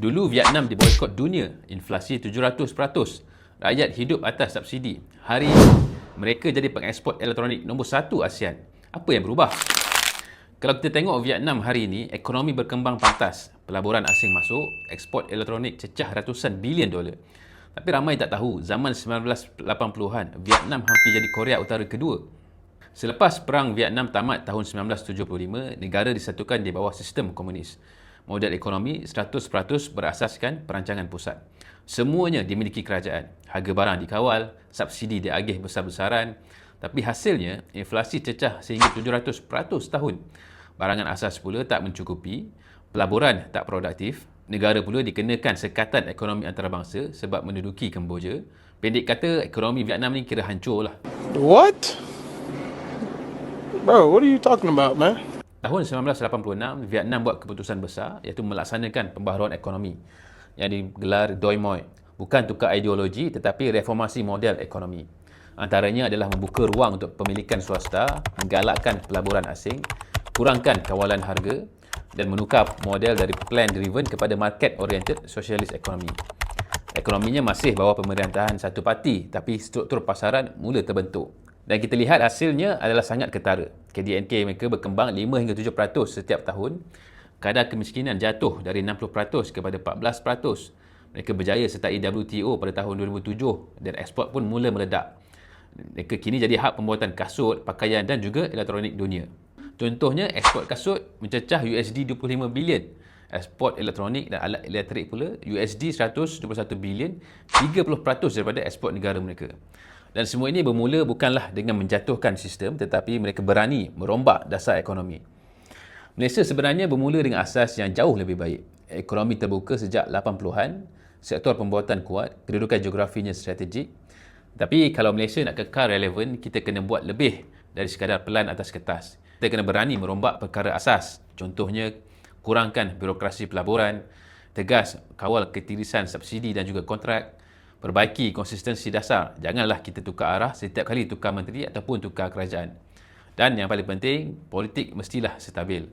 Dulu Vietnam diboikot dunia, inflasi 700%. Rakyat hidup atas subsidi. Hari ini, mereka jadi pengeksport elektronik nombor satu ASEAN. Apa yang berubah? Kalau kita tengok Vietnam hari ini, ekonomi berkembang pantas. Pelaburan asing masuk, ekspor elektronik cecah ratusan bilion dolar. Tapi ramai tak tahu, zaman 1980-an, Vietnam hampir jadi Korea Utara kedua. Selepas Perang Vietnam tamat tahun 1975, negara disatukan di bawah sistem komunis model ekonomi 100% berasaskan perancangan pusat. Semuanya dimiliki kerajaan. Harga barang dikawal, subsidi diagih besar-besaran. Tapi hasilnya, inflasi cecah sehingga 700% tahun. Barangan asas pula tak mencukupi, pelaburan tak produktif, negara pula dikenakan sekatan ekonomi antarabangsa sebab menduduki Kemboja. Pendek kata, ekonomi Vietnam ni kira hancur lah. What? Bro, what are you talking about, man? Tahun 1986, Vietnam buat keputusan besar iaitu melaksanakan pembaharuan ekonomi yang digelar Doi Moi. Bukan tukar ideologi tetapi reformasi model ekonomi. Antaranya adalah membuka ruang untuk pemilikan swasta, menggalakkan pelaburan asing, kurangkan kawalan harga dan menukar model dari plan driven kepada market oriented socialist economy. Ekonominya masih bawah pemerintahan satu parti tapi struktur pasaran mula terbentuk. Dan kita lihat hasilnya adalah sangat ketara. KDNK mereka berkembang 5 hingga 7% setiap tahun. Kadar kemiskinan jatuh dari 60% kepada 14%. Mereka berjaya sertai WTO pada tahun 2007 dan ekspor pun mula meledak. Mereka kini jadi hub pembuatan kasut, pakaian dan juga elektronik dunia. Contohnya, ekspor kasut mencecah USD 25 bilion. Ekspor elektronik dan alat elektrik pula USD 121 bilion, 30% daripada ekspor negara mereka. Dan semua ini bermula bukanlah dengan menjatuhkan sistem tetapi mereka berani merombak dasar ekonomi. Malaysia sebenarnya bermula dengan asas yang jauh lebih baik. Ekonomi terbuka sejak 80-an, sektor pembuatan kuat, kedudukan geografinya strategik. Tapi kalau Malaysia nak kekal relevan, kita kena buat lebih dari sekadar pelan atas kertas. Kita kena berani merombak perkara asas. Contohnya, kurangkan birokrasi pelaburan, tegas kawal ketirisan subsidi dan juga kontrak, perbaiki konsistensi dasar. Janganlah kita tukar arah setiap kali tukar menteri ataupun tukar kerajaan. Dan yang paling penting, politik mestilah stabil.